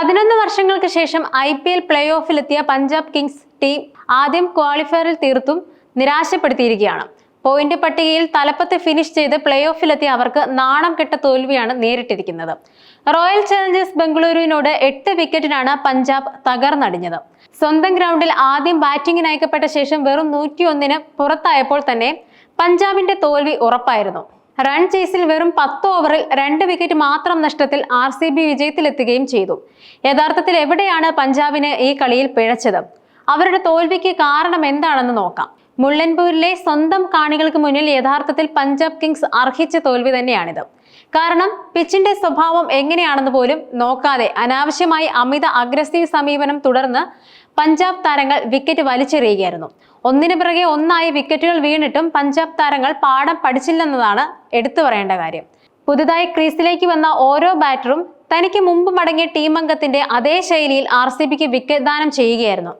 പതിനൊന്ന് വർഷങ്ങൾക്ക് ശേഷം ഐ പി എൽ പ്ലേ ഓഫിലെത്തിയ പഞ്ചാബ് കിങ്സ് ടീം ആദ്യം ക്വാളിഫയറിൽ തീർത്തും നിരാശപ്പെടുത്തിയിരിക്കുകയാണ്. പോയിന്റ് പട്ടികയിൽ തലപ്പത്ത് ഫിനിഷ് ചെയ്ത് പ്ലേ ഓഫിലെത്തിയ അവർക്ക് നാണം കെട്ട തോൽവിയാണ് നേരിട്ടിരിക്കുന്നത്. റോയൽ ചലഞ്ചേഴ്സ് ബംഗളൂരുവിനോട് എട്ട് വിക്കറ്റിനാണ് പഞ്ചാബ് തകർന്നടിഞ്ഞത്. സ്വന്തം ഗ്രൗണ്ടിൽ ആദ്യം ബാറ്റിംഗിന് അയക്കപ്പെട്ട ശേഷം വെറും നൂറ്റിയൊന്നിന് പുറത്തായപ്പോൾ തന്നെ പഞ്ചാബിന്റെ തോൽവി ഉറപ്പായിരുന്നു. റൺ ചേസിൽ വെറും പത്ത് ഓവറിൽ രണ്ട് വിക്കറ്റ് മാത്രം നഷ്ടത്തിൽ ആർ സി ബി വിജയത്തിലെത്തുകയും ചെയ്തു. യഥാർത്ഥത്തിൽ എവിടെയാണ് പഞ്ചാബിന് ഈ കളിയിൽ പിഴച്ചത്? അവരുടെ തോൽവിക്ക് കാരണം എന്താണെന്ന് നോക്കാം. മുള്ളൻപൂരിലെ സ്വന്തം കാണികൾക്ക് മുന്നിൽ യഥാർത്ഥത്തിൽ പഞ്ചാബ് കിങ്സ് അർഹിച്ച തോൽവി തന്നെയാണിത്. കാരണം പിച്ചിന്റെ സ്വഭാവം എങ്ങനെയാണെന്ന് പോലും നോക്കാതെ അനാവശ്യമായി അമിത അഗ്രസീവ് സമീപനം തുടർന്ന് പഞ്ചാബ് താരങ്ങൾ വിക്കറ്റ് വലിച്ചെറിയുകയായിരുന്നു. ഒന്നിനു പിറകെ ഒന്നായി വിക്കറ്റുകൾ വീണിട്ടും പഞ്ചാബ് താരങ്ങൾ പാഠം പഠിച്ചില്ലെന്നതാണ് എടുത്തു പറയേണ്ട കാര്യം. പുതുതായി ക്രീസിലേക്ക് വന്ന ഓരോ ബാറ്ററും തനിക്ക് മുമ്പ് മടങ്ങിയ ടീം അംഗത്തിന്റെ അതേ ശൈലിയിൽ ആർ സി ബിക്ക് വിക്കറ്റ് ദാനം ചെയ്യുകയായിരുന്നു.